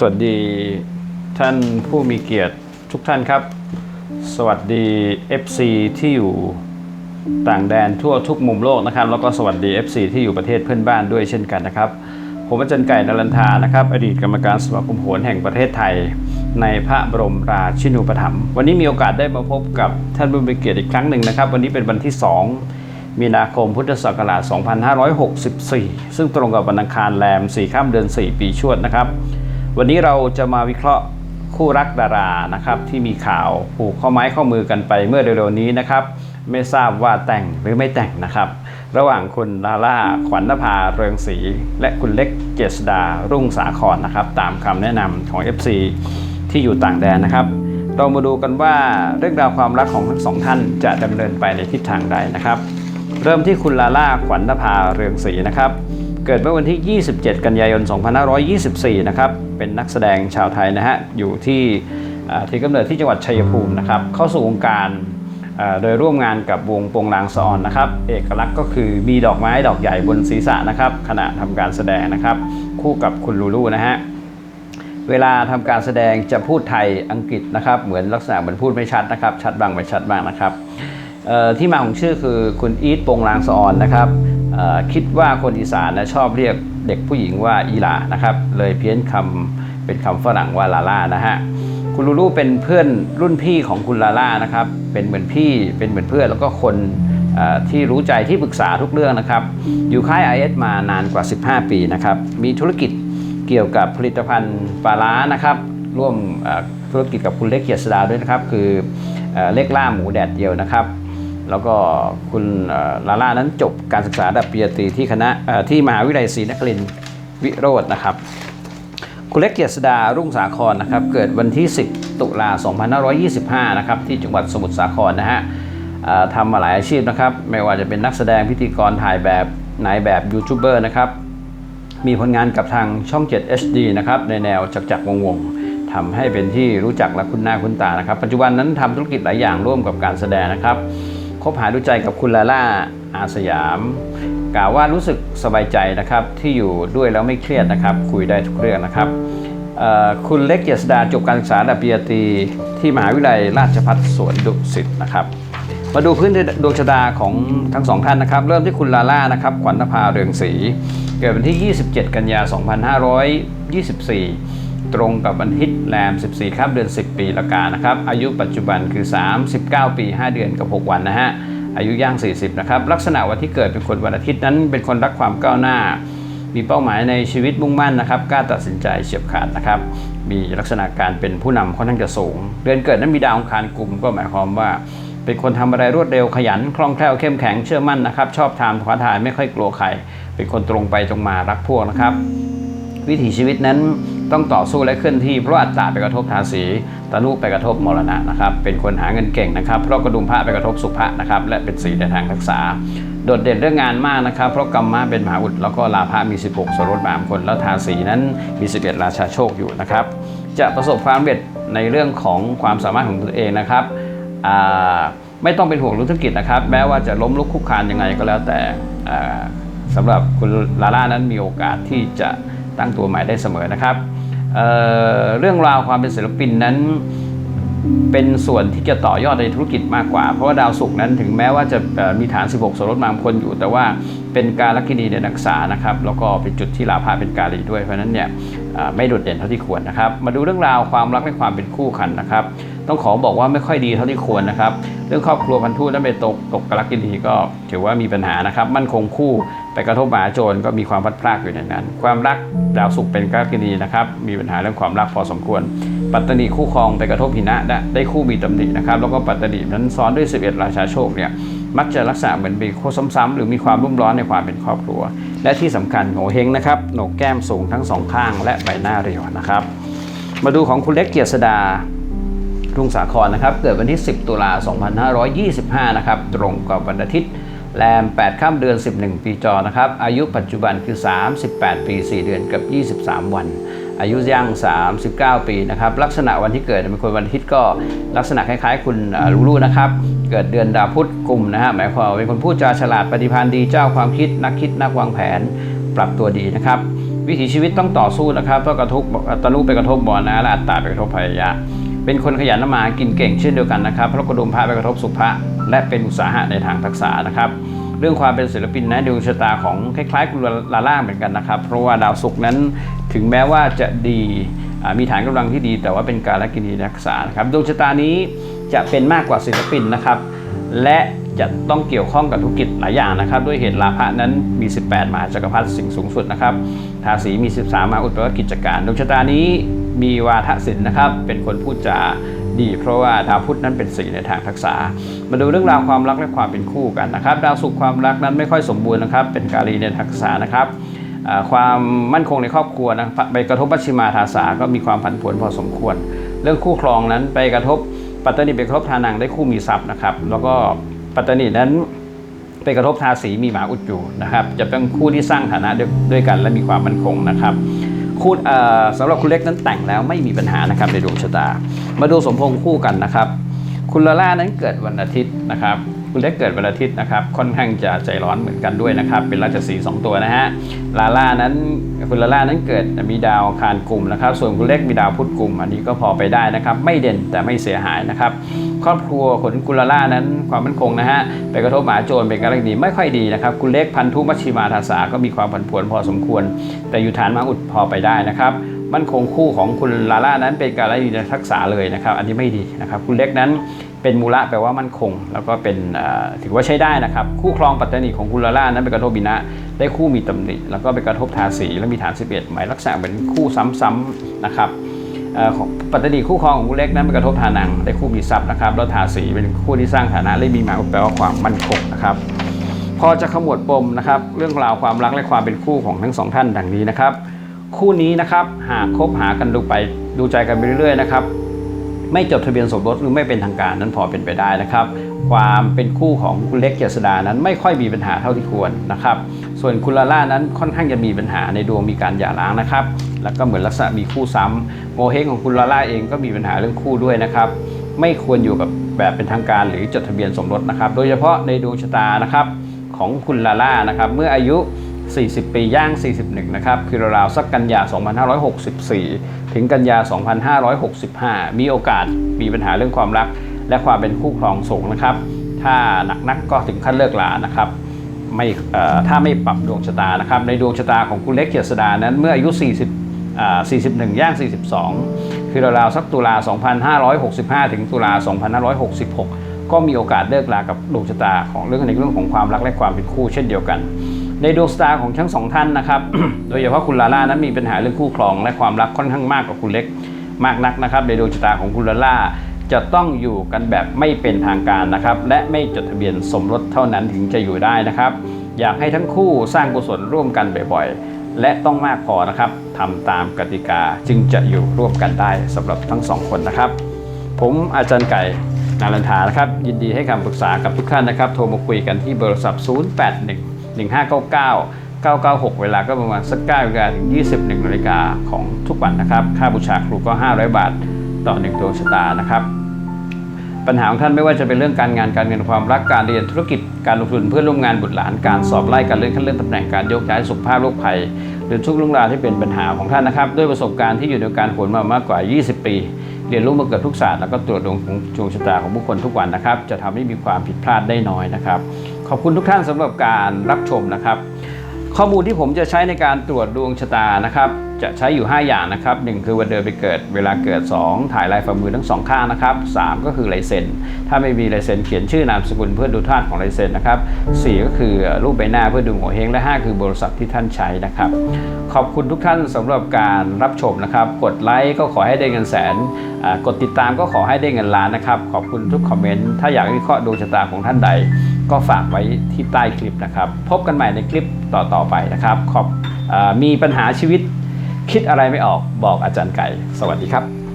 สวัสดีท่านผู้มีเกียรติทุกท่านครับ สวัสดี FC ที่อยู่ต่างแดนทั่วทุกมุมโลกนะครับ แล้วก็สวัสดี FC ที่อยู่ประเทศเพื่อนบ้านด้วยเช่นกันนะครับ ผมอาจารย์ไก่นรันทานะครับ อดีตกรรมการสมาคมโหรแห่งประเทศไทย ในพระบรมราชินูปถัมภ์วันนี้มีโอกาสได้มาพบกับท่านผู้มีเกียรติอีกครั้งหนึ่งนะครับ วันนี้เป็นวันที่ 2 มีนาคมพุทธศักราช 2564 ซึ่งตรงกับวันอังคารแรม 4 ข้ามเดือน 4 ปีชวดนะครับ วันนี้เราจะมาวิเคราะห์คู่รักดารานะครับที่มีข่าวผูกข้อไม้ข้อมือกันไปเมื่อเร็วๆนี้นะครับไม่ทราบว่าแต่งหรือไม่แต่งนะครับ ระหว่างคุณลาล่าขวัญนภาเรืองศรีและคุณเล็กเจษดารุ่งสาครนะครับตามคำแนะนำของ FC ที่อยู่ต่างแดนนะครับเรามาดูกันว่าเรื่องราวความรักของทั้งสองท่านจะดำเนินไปในทิศทางใดนะครับ เริ่มที่คุณลาล่าขวัญนภาเรืองศรีนะครับ เกิดเมื่อวันที่ 27 กันยายน 2524 นะครับ เป็นนักแสดงชาวไทยนะฮะ อยู่ที่ที่กำเนิดที่จังหวัดชัยภูมินะครับ เข้าสู่วงการโดยร่วมงานกับวงโปงลางซอนนะครับ เอกลักษณ์ก็คือมีดอกไม้ดอกใหญ่บนศีรษะนะครับ ขณะทำการแสดงนะครับ คู่กับคุณลูลูนะฮะเวลาทำการแสดงจะพูดไทยอังกฤษนะครับ เหมือนลักษณะเหมือนพูดไม่ชัดนะครับ ชัดบ้างไม่ชัดบ้างนะครับที่มาของชื่อคือคุณอีทโปงลางสอนนะครับ คิดว่าคนอีสานนะชอบเรียกเด็กผู้หญิงว่าอีหลานะครับ เลยเพี้ยนคำเป็นคำฝรั่งว่าลาล่านะฮะคุณลูลูเป็นเพื่อนรุ่นพี่ของคุณลาล่านะครับ เป็นเหมือนพี่เป็นเหมือนเพื่อนแล้วก็คนที่รู้ใจที่ปรึกษาทุกเรื่องนะครับ อยู่ค่าย IS มานานกว่า 15 ปีนะครับ มีธุรกิจเกี่ยวกับผลิตภัณฑ์ปลาร้านะครับ ร่วมธุรกิจกับคุณเล็กเกียรติสดาด้วยนะครับ คือเอ่อเล็กล่าหมูแดดเดียวนะครับ แล้วก็คุณลาล่านั้นจบการศึกษาระดับปริญญาตรีที่คณะที่มหาวิทยาลัยศรีนครินทร์วิโรจน์นะครับ คุณเล็กเกียรติสดารุ่งสาครนะครับ เกิดวันที่ 10 ตุลา 2525 นะครับ ที่จังหวัดสมุทรสาครนะฮะทำมาหลายอาชีพนะครับ ไม่ว่าจะเป็นนักแสดงพิธีกรถ่ายแบบนายแบบยูทูบเบอร์นะครับ มีผลงานกับทางช่อง 7 HD นะครับ ในแนวจักรจักวงวงๆทำให้เป็นที่รู้จักและคุ้นหน้าคุ้นตานะครับ ปัจจุบันนั้นทำธุรกิจหลายอย่างร่วมกับการแสดงนะครับ บหาดูใจกับคุณลาล่าอาสยามกล่าวว่ารู้สึกสบายใจนะครับที่อยู่ด้วยแล้วไม่เครียดนะครับ คุยได้ทุกเรื่องนะครับคุณเล็กเจษดาจบการศึกษาระดับปริญญาตรีที่มหาวิทยาลัยราชภัฏสวนดุสิตนะครับ มาดูพื้นดวงชะตาของทั้งสองท่านนะครับ เริ่มที่คุณลาล่านะครับขวัญนภาเรืองศรีเกิดวันที่ 27 กันยา 2524 ตรงกับวันอาทิตแรม 14ครับเดือน 10 ปีละกานะครับ อายุปัจจุบันคือ 39 ปี 5 เดือนกับ 6 วันนะฮะ อายุย่าง 40 นะครับ ลักษณะวันที่เกิดเป็นคนวันอาทิตย์นั้น เป็นคนรักความก้าวหน้า มีเป้าหมายในชีวิตมุ่งมั่นนะครับ กล้าตัดสินใจเฉียบขาดนะครับ มีลักษณะการเป็นผู้นำค่อนข้างจะสูง เดือนเกิดนั้นมีดาวองคารกลุ่มก็หมายความว่าเป็นคนทำอะไรรวดเร็วขยันคล่องแคล่วเข้มแข็งเชื่อมั่นนะครับชอบทำท้าทายไม่ค่อยกลัวใคร เป็นคนตรงไปตรงมารักพวกนะครับ วิถีชีวิตนั้น ต้องต่อสู้และเคลื่อนที่เพราะอัตตาไปกระทบทาสีตนุไปกระทบมรณะนะครับ เป็นคนหาเงินเก่งนะครับ เพราะกระดุมพระไปกระทบสุภะนะครับ และเป็นสีในทางทักษะโดดเด่นเรื่องงานมากนะครับ เพราะกรรมะเป็นมหาอุดแล้วก็ลาภะมี 16 สรสมามคน แล้วทาสีนั้นมี 11 ราชาโชคอยู่นะครับ จะประสบความสำเร็จในเรื่องของความสามารถของตนเองนะครับไม่ต้องเป็นห่วงธุรกิจนะครับ แม้ว่าจะล้มลุกคลุกคานยังไงก็แล้วแต่สำหรับคุณลาล่านั้นมีโอกาสที่จะตั้งตัวใหม่ได้เสมอนะครับ เเรื่องราวความเป็นศิลปินนั้น เป็นส่วนที่จะต่อยอดในธุรกิจมากกว่า เพราะว่าดาวศุกร์นั้นถึงแม้ว่าจะมีฐาน 16โสรถมามคนอยู่ แต่ว่าเป็นการลัคนีในนักษานะครับแล้วก็เป็นจุดที่ลาภะเป็นกาลีด้วยเพราะนั้นเนี่ยไม่โดดเด่นเท่าที่ควรนะครับ มาดูเรื่องราวความรักและความเป็นคู่ขันนะครับ ต้องขอบอกว่าไม่ค่อยดีเท่าที่ควรนะครับ เรื่องครอบครัวพันธุนั้นไปตกตกกลักกินีก็ถือว่ามีปัญหานะครับ มั่นคงคู่ ไปกระทบมหาโจรก็มีความพลัดพรากอยู่ในนั้น ความรักดาวศุกร์เป็นกลักกินีนะครับ มีปัญหาเรื่องความรักพอสมควร ปัตตนีคู่ครองไปกระทบหินะได้ได้คู่มีตำหนินะครับ แล้วก็ปัตตนีนั้นซ้อนด้วย 11 ราชาโชคเนี่ยมักจะลักษณะเหมือนเป็นโคซ้ำๆหรือมีความรุ่มร้อนในความเป็นครอบครัว และที่สำคัญโงเฮงนะครับโหนกแก้มสูงทั้งสองข้าง และใบหน้าเรียวนะครับ มาดูของคุณเล็กเกียรติดารุ่งสาครนะครับ เกิดวันที่ 10 ตุลา 2525 นะครับ ตรงกับวันอาทิตย์ แรม 8 ข้ามเดือน 11 ปีจอนะครับ อายุปัจจุบันคือ 38 ปี 4 เดือนกับ 23 วัน อายุย่าง 39 ปีนะครับ ลักษณะวันที่เกิดเป็นคนวันอาทิตย์ก็ลักษณะคล้ายๆ คุณเอ่ลูลูนะครับ เกิดเดือนดาวพุธกลุ่มนะฮะ หมายความว่าเป็นคนพูดจาฉลาดปฏิภาณดีเจ้าความคิดนักคิดนักวางแผนปรับตัวดีนะครับ วิถีชีวิตต้องต่อสู้นะครับต้องกระทบตะลุไปกระทบบ่อนะและอัตตาไปกระทบภรรยาเป็นคนขยันทำมาหากินเก่งเช่นเดียวกันนะครับเพราะกระดุมพระไปกระทบสุภะ และเป็นอุตสาหะในทางทักษะนะครับ เรื่องความเป็นศิลปินนะดวงชะตาของคล้ายๆคุณลาล่าเหมือนกันนะครับ เพราะว่าดาวศุกร์นั้นถึงแม้ว่าจะดีมีฐานกำลังที่ดี แต่ว่าเป็นการละกินีรักษานะครับดวงชะตานี้จะเป็นมากกว่าศิลปินนะครับ และจะต้องเกี่ยวข้องกับธุรกิจหลายอย่างนะครับ ด้วยเหตุลาภะนั้นมี 18มหาจักรพรรดิสิ่งสูงสุดนะครับทาสีมี 13มาอุตตรกิจการดวงชะตานี้มีวาทศิลป์นะครับ เป็นคนพูดจา ดี เพราะว่าดาวพุธนั้นเป็นสีในทางทักษะ มาดูเรื่องราวความรักและความเป็นคู่กันนะครับดาวสุขความรักนั้นไม่ค่อยสมบูรณ์นะครับ เป็นกาลีในทักษะนะครับความมั่นคงในครอบครัวนะไปกระทบปัชชิมาทาสาก็มีความผันผวนพอสมควร เรื่องคู่ครองนั้นไปกระทบปัตตานีไปกระทบทานังได้คู่มีทรัพย์นะครับ แล้วก็ปัตตานีนั้นไปกระทบทาสีมีหมาอุดอยู่นะครับ จะเป็นคู่ที่สร้างฐานะด้วยด้วยกันและมีความมั่นคงนะครับคู่สำหรับคุณเล็กนั้นแต่งแล้วไม่มีปัญหานะครับในดวงชะตา มาดูสมพงษ์คู่กันนะครับ คุณลาล่านั้นเกิดวันอาทิตย์นะครับคุณเล็กเกิดวันอาทิตย์นะครับ ค่อนข้างจะใจร้อนเหมือนกันด้วยนะครับ เป็นราชสีสองตัวนะฮะ ลาล่านั้นคุณลาล่านั้นเกิดมีดาวคารกลุ่มนะครับ ส่วนคุณเล็กมีดาวพุธกลุ่ม อันนี้ก็พอไปได้นะครับ ไม่เด่นแต่ไม่เสียหายนะครับ ครอบครัวขนกุลาล่านั้นความมั่นคงนะฮะ ไปกระทบหมาโจรเป็นการดีไม่ค่อยดีนะครับ คุณเล็กพันธุมัชชิมาทาสาก็มีความผันผวนพอสมควร แต่อยู่ฐานมาอุดพอไปได้นะครับ มั่นคงคู่ของคุณลาล่านั้นเป็นการดีในทักษะเลยนะครับ อันนี้ไม่ดีนะครับ คุณเล็กนั้นเป็นมูละแปลว่ามั่นคง แล้วก็เป็นถือว่าใช้ได้นะครับ คู่ครองปัตตานีของคุณลาล่านั้นเป็นกระทบบินะได้คู่มีตำหนิแล้วก็เป็นกระทบทาสีและมีฐาน 11 หมายลักษณะเป็นคู่ซ้ำๆนะครับของปัตตานีคู่ครองของคุณเล็กนั้นเป็นกระทบฐานังได้คู่มีทรัพย์นะครับแล้วทาสีเป็นคู่ที่สร้างฐานะและมีหมายแปลว่าความมั่นคงนะครับพอจะขมวดปมนะครับเรื่องราวความรักและความเป็นคู่ของทั้งสองท่านดังนี้นะครับ คู่นี้นะครับหากคบหากันดูไปดูใจกันไปเรื่อยๆนะครับไม่จดทะเบียนสมรสหรือไม่เป็นทางการนั้นพอเป็นไปได้นะครับ ความเป็นคู่ของคุณเล็กเจษดานั้นไม่ค่อยมีปัญหาเท่าที่ควรนะครับ ส่วนคุณลาล่านั้นค่อนข้างจะมีปัญหาในดวงมีการหย่าร้างนะครับ แล้วก็เหมือนลักษณะมีคู่ซ้ำโงเฮงของคุณลาล่าเองก็มีปัญหาเรื่องคู่ด้วยนะครับ ไม่ควรอยู่กับแบบเป็นทางการหรือจดทะเบียนสมรสนะครับ โดยเฉพาะในดวงชะตานะครับของคุณลาล่านะครับ เมื่ออายุ 40 ปีย่าง 41 นะครับ คือราวๆสักกันยา 2564 ถึงกันยา 2565 มีโอกาสมีปัญหาเรื่องความรัก และความเป็นคู่ครองสูงนะครับ ถ้าหนักนักก็ถึงขั้นเลิกลานะครับไม่ถ้าไม่ปรับดวงชะตานะครับ ในดวงชะตาของคุณเล็กเกียรติดานั้นเมื่ออายุ 40อ่า41 ย่าง 42 คือราวๆสักตุลา 2565 ถึงตุลา 2566 ก็มีโอกาสเลิกลากับดวงชะตาของเรื่องในเรื่องของความรักและความเป็นคู่เช่นเดียวกัน ในดวงชะตาของทั้งสองท่านนะครับ โดยเฉพาะคุณลาล่านั้นมีปัญหาเรื่องคู่ครอง และความรักค่อนข้างมากกว่าคุณเล็กมากนักนะครับ ในดวงชะตาของคุณลาล่าจะต้องอยู่กันแบบไม่เป็นทางการนะครับ และไม่จดทะเบียนสมรสเท่านั้นถึงจะอยู่ได้นะครับ อยากให้ทั้งคู่สร้างกุศลร่วมกันบ่อยๆ และต้องมากพอนะครับทำตามกติกาจึงจะอยู่ร่วมกันได้สำหรับทั้งสองคนนะครับ ผมอาจารย์ไก่นารันทานะครับ ยินดีให้คำปรึกษากับทุกท่านนะครับ โทรมาคุยกันที่เบอร์โทรศัพท์ 081 1599 996 เวลาก็ประมาณสัก9นาฬิกาถึง 21นาฬิกาของทุกวันนะครับ ค่าบูชาครูก็ 500 บาทต่อหนึ่งดวงชะตานะครับ ปัญหาของท่านไม่ว่าจะเป็นเรื่องการงานการเงินความรักการเรียนธุรกิจการลงทุนเพื่อร่วมงานบุตรหลานการสอบไล่การเลื่อนขั้นเลื่อนตำแหน่งการโยกย้ายสุขภาพโรคภัย หรือทุกเรื่องราวที่เป็นปัญหาของท่านนะครับ ด้วยประสบการณ์ที่อยู่ในการโหนมามากกว่า 20 ปี เรียนรู้มาเกือบทุกศาสตร์แล้วก็ตรวจดวงของดวงชะตาของบุคคลทุกวันนะครับ จะทำให้มีความผิดพลาดได้น้อยนะครับ ขอบคุณทุกท่านสำหรับการรับชมนะครับ ข้อมูลที่ผมจะใช้ในการตรวจดวงชะตานะครับ จะใช้อยู่ 5 อย่างนะครับ1คือวันเดือนไปเกิด เวลาเกิด 2 ถ่ายลายฝ่ามือทั้งสองข้างนะครับ3ก็คือลายเซ็น ถ้าไม่มีลายเซ็นเขียนชื่อนามสกุลเพื่อดูธาตุของลายเซ็นนะครับ4ก็คือรูปใบหน้าเพื่อดูโงเ่เฮงและ 5 คือบริษัทที่ท่านใช้นะครับ ขอบคุณทุกท่านสำหรับการรับชมนะครับ กดไลค์ก็ขอให้ได้เงินแสน กดติดตามก็ขอให้ได้เงินล้านนะครับ ขอบคุณทุกคอมเมนต์ถ้าอยากวิเคราะห์ดวงชะตาของท่านใด ก็ฝากไว้ที่ใต้คลิปนะครับ พบกันใหม่ในคลิปต่อๆไปนะครับขอบอมีปัญหาชีวิตคิดอะไรไม่ออกบอกอาจารย์ไก่ สวัสดีครับ